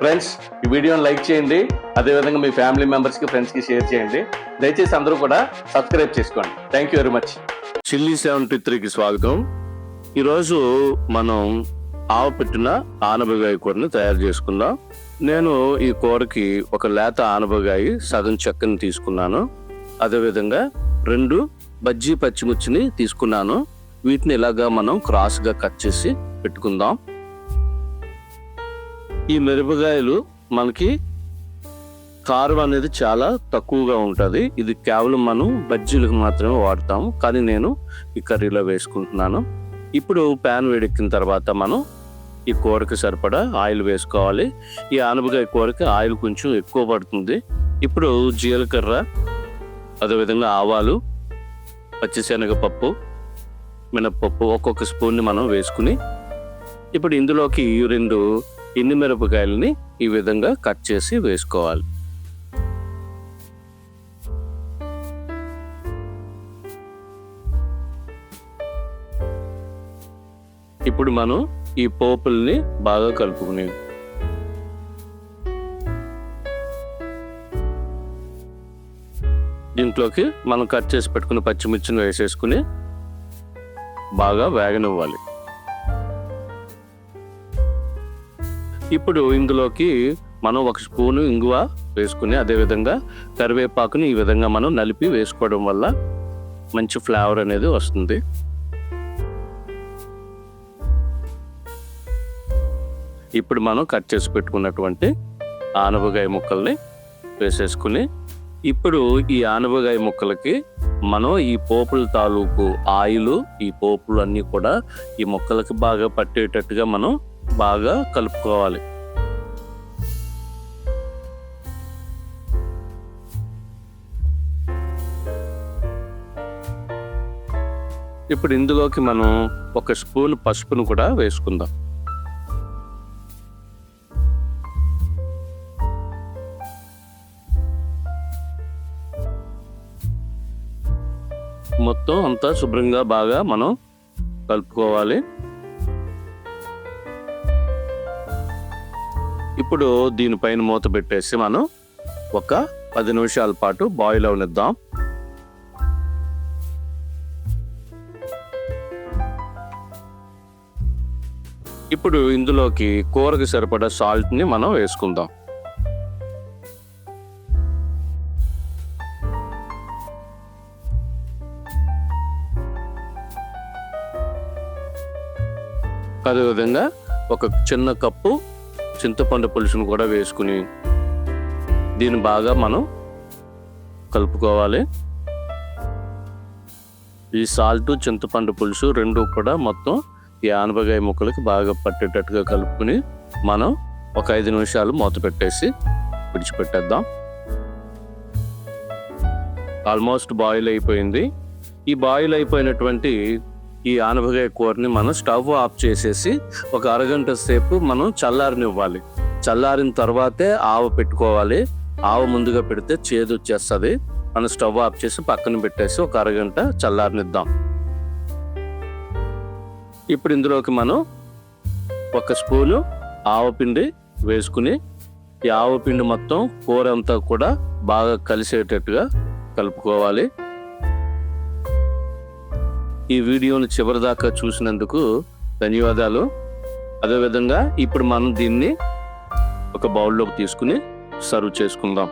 Friends ఈ వీడియోని like చేయండి. అదేవిధంగా మీ ఫ్యామిలీ మెంబర్స్కి ఫ్రెండ్స్కి షేర్ చేయండి. దయచేసి అందరూ కూడా సబ్స్క్రైబ్ చేసుకోండి. Thank you very much chilli seventy త్రీకి స్వాగతం. ఈరోజు మనం ఆవు పెట్టిన ఆనపకాయ కూరని తయారు చేసుకుందాం. నేను ఈ కూరకి ఒక లేత ఆనబగాయి సగం చెక్కని తీసుకున్నాను. అదేవిధంగా రెండు బజ్జీ పచ్చిమిర్చిని తీసుకున్నాను. వీటిని ఇలాగా మనం క్రాస్గా కట్ చేసి పెట్టుకుందాం. ఈ మిరపకాయలు మనకి కారం అనేది చాలా తక్కువగా ఉంటుంది. ఇది కేవలం మనం బజ్జీలకు మాత్రమే వాడతాము. కానీ నేను ఈ కర్రీలో వేసుకుంటున్నాను. ఇప్పుడు ప్యాన్ వేడెక్కిన తర్వాత మనం ఈ కూరకి సరిపడా ఆయిల్ వేసుకోవాలి. ఈ ఆనపకాయ కూరకి ఆయిల్ కొంచెం ఎక్కువ పడుతుంది. ఇప్పుడు జీలకర్ర అదేవిధంగా ఆవాలు పచ్చిశనగపప్పు మినప్పప్పు ఒక్కొక్క స్పూన్ని మనం వేసుకుని ఇప్పుడు ఇందులోకి రెండు ఎండు మిరపకాయలని ఈ విధంగా కట్ చేసి వేసుకోవాలి. ఇప్పుడు మనం ఈ పోపుల్ని బాగా కలుపుకుని దీంట్లోకి మనం కట్ చేసి పెట్టుకున్న పచ్చిమిర్చిని వేసేసుకుని బాగా వేగనివ్వాలి. ఇప్పుడు ఇందులోకి మనం ఒక స్పూను ఇంగువ వేసుకుని అదేవిధంగా కరివేపాకుని ఈ విధంగా మనం నలిపి వేసుకోవడం వల్ల మంచి ఫ్లేవర్ అనేది వస్తుంది. ఇప్పుడు మనం కట్ చేసి పెట్టుకున్నటువంటి ఆనపకాయ ముక్కల్ని వేసేసుకుని ఇప్పుడు ఈ ఆనపకాయ ముక్కలకి మనం ఈ పోపుల తాలూకు ఆయిల్ ఈ పోపులు అన్నీ కూడా ఈ మొక్కలకి బాగా పట్టేటట్టుగా మనం బాగా కలుపుకోవాలి. ఇప్పుడు ఇందులోకి మనం ఒక స్పూన్ పసుపును కూడా వేసుకుందాం. మొత్తం అంతా శుభ్రంగా బాగా మనం కలుపుకోవాలి. ఇప్పుడు దీనిపైన మూత పెట్టేసి మనం ఒక పది నిమిషాల పాటు బాయిల్ అవనిద్దాం. ఇప్పుడు ఇందులోకి కూరకు సరిపడా సాల్ట్ని మనం వేసుకుందాం. అదేవిధంగా ఒక చిన్న కప్పు చింతపండు పులుసును కూడా వేసుకుని దీన్ని బాగా మనం కలుపుకోవాలి. ఈ సాల్ట్ చింతపండు పులుసు రెండు కూడా మొత్తం ఈ ఆనపకాయ ముక్కలకి బాగా పట్టేటట్టుగా కలుపుకుని మనం ఒక ఐదు నిమిషాలు మూత పెట్టేసి విడిచిపెట్టేద్దాం. ఆల్మోస్ట్ బాయిల్ అయిపోయింది. ఈ బాయిల్ అయిపోయినటువంటి ఈ ఆనపకాయ కూరని మనం స్టవ్ ఆఫ్ చేసేసి ఒక అరగంట సేపు మనం చల్లారనివ్వాలి. చల్లారిన తర్వాతే ఆవు పెట్టుకోవాలి. ఆవు ముందుగా పెడితే చేదు వచ్చేస్తుంది. మనం స్టవ్ ఆఫ్ చేసి పక్కన పెట్టేసి ఒక అరగంట చల్లారనిద్దాం. ఇప్పుడు ఇందులోకి మనం ఒక స్పూను ఆవపిండి వేసుకుని ఈ ఆవపిండి మొత్తం కూర అంతా కూడా బాగా కలిసేటట్టుగా కలుపుకోవాలి. ఈ వీడియోను చివరిదాకా చూసినందుకు ధన్యవాదాలు. అదేవిధంగా ఇప్పుడు మనం దీన్ని ఒక బౌల్లోకి తీసుకుని సర్వ్ చేసుకుందాం.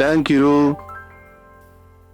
Thank you